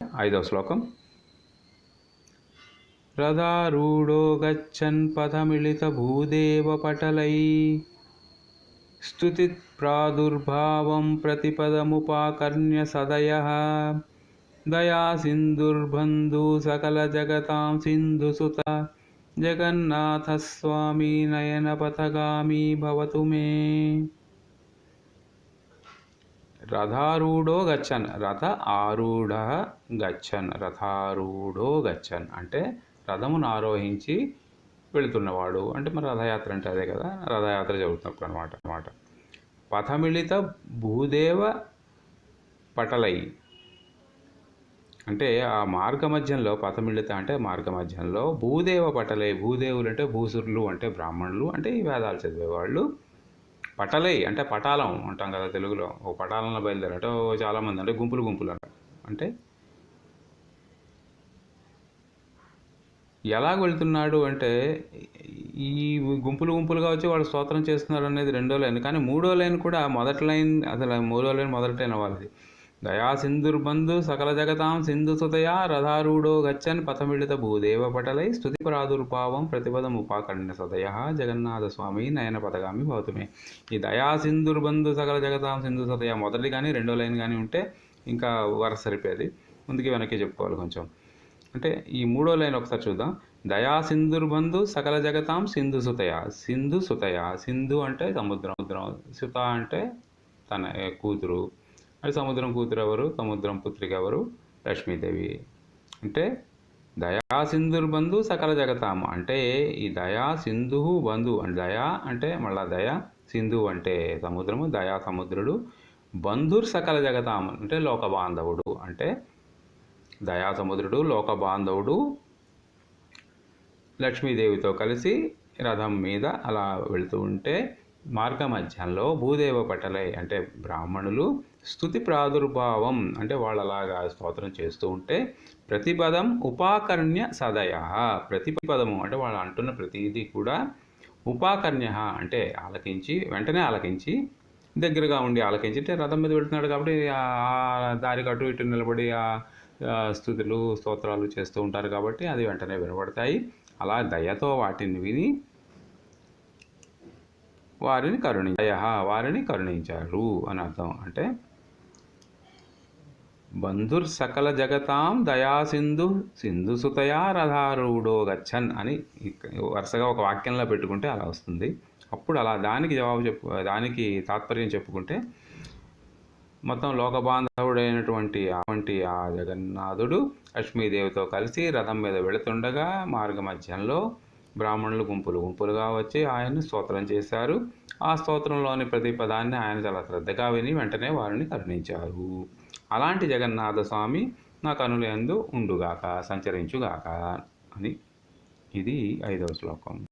ఐదవ శ్లోకం. రథారూఢో గచ్చన్ పథమిళితభూదేవపటలై స్తుతి ప్రాదుర్భావం ప్రతిపదముపాకర్ణ్య సదయ దయా సింధుర్బంధు సకల జగతాం సింధుసుత జగన్నాథ స్వామి నయన పథగామి భవతు మే రథారూఢో గచ్చన్. రథ ఆరూఢ గచ్చన్. రథారూఢో గచ్చన్. అంటే రథమును ఆరోహించి వెళుతున్నవాడు. అంటే మరి రథయాత్ర అంటే అదే కదా? రథయాత్ర జరుగుతున్నప్పుడు అనమాట అనమాట పథమిళిత భూదేవ పటలై. అంటే ఆ మార్గ మధ్యంలో పథమిళిత అంటే మార్గ మధ్యంలో భూదేవ పటలై. భూదేవులు అంటే భూసురులు అంటే బ్రాహ్మణులు అంటే ఈ వేదాలు చదివేవాళ్ళు. పటలై అంటే పటాలం అంటాం కదా తెలుగులో. ఓ పటాలంలో బయలుదేరట ఓ చాలామంది అంటే గుంపులు గుంపులు అంట. అంటే ఎలా వెళ్తున్నాడు అంటే ఈ గుంపులు గుంపులుగా వచ్చి వాళ్ళు స్తోత్రం చేస్తున్నారు అనేది రెండో లైన్. కానీ మూడో లైన్ కూడా మొదటి లైన్ అసలు మూడో లైన్ మొదటి లైన్ వాళ్ళది. దయా సింధుర్బంధు సకల జగతాం సింధు సుతయా రథారూఢో గచ్చన్ పథమిళిత భూదేవ పటలై ప్రాదుర్భావం ప్రతిపదం ఉపాకర్ణ్య సదయ జగన్నాథ స్వామి నయన పథగామి భవతుమే. ఈ దయా సింధుర్బంధు సకల జగతాం సింధు సతయ మొదటి కానీ రెండో లైన్ కానీ ఉంటే ఇంకా వరస సరిపోయేది. ముందుకి వెనక్కి చెప్పుకోవాలి కొంచెం. అంటే ఈ మూడో లైన్ ఒకసారి చూద్దాం. దయా సింధుర్బంధు సకల జగతాం సింధు సుతయ సింధు సుతయ సింధు అంటే సముద్రం. సముద్రం. సుత అంటే తన కూతురు. అది సముద్రం కూతురు ఎవరు? సముద్రం పుత్రిక ఎవరు? లక్ష్మీదేవి. అంటే దయా బంధు సకల జగతామ. అంటే ఈ దయా సింధు బంధు అంటే దయా అంటే మళ్ళా దయ సింధు అంటే సముద్రము దయా సముద్రుడు బంధుర్ సకల జగతాం అంటే లోక బాంధవుడు. అంటే దయా సముద్రుడు లోక బాంధవుడు లక్ష్మీదేవితో కలిసి రథం మీద అలా వెళుతూ ఉంటే మార్గ మధ్యంలో భూదేవ పటలై అంటే బ్రాహ్మణులు స్థుతి ప్రాదుర్భావం అంటే వాళ్ళు అలాగా స్తోత్రం చేస్తూ ఉంటే ప్రతిపదం ఉపాకర్ణ్య సదయ. ప్రతిపదము అంటే వాళ్ళు అంటున్న ప్రతిదీ కూడా ఉపాకర్ణ్య అంటే ఆలకించి వెంటనే ఆలకించి దగ్గరగా ఉండి ఆలకించి అంటే రథం మీద వెళ్తున్నాడు కాబట్టి దారికి అటు ఇటు నిలబడి ఆ స్థుతులు స్తోత్రాలు చేస్తూ ఉంటారు కాబట్టి అది వెంటనే వినబడతాయి. అలా దయతో వాటిని విని వారిని కరుణి దయ వారిని కరుణించారు అని అర్థం. అంటే బంధుర్ సకల జగతాం దయాసింధు సింధు సుతయా రథారూఢో గచ్చన్ అని వరుసగా ఒక వాక్యంలో పెట్టుకుంటే అలా వస్తుంది. అప్పుడు అలా దానికి జవాబు చెప్పు దానికి తాత్పర్యం చెప్పుకుంటే మొత్తం లోకబాంధవుడైనటువంటి అటువంటి ఆ జగన్నాథుడు లక్ష్మీదేవితో కలిసి రథం మీద వెళుతుండగా మార్గ మధ్యంలో బ్రాహ్మణులు గుంపులు గుంపులుగా వచ్చి ఆయన్ని స్తోత్రం చేశారు. ఆ స్తోత్రంలోని ప్రతి పదాన్ని ఆయన చాలా శ్రద్ధగా విని వెంటనే వారిని కరుణించారు. అలాంటి జగన్నాథ స్వామి నా కనులందు ఉండుగాక సంచరించుగాక అని. ఇది ఐదవ శ్లోకం.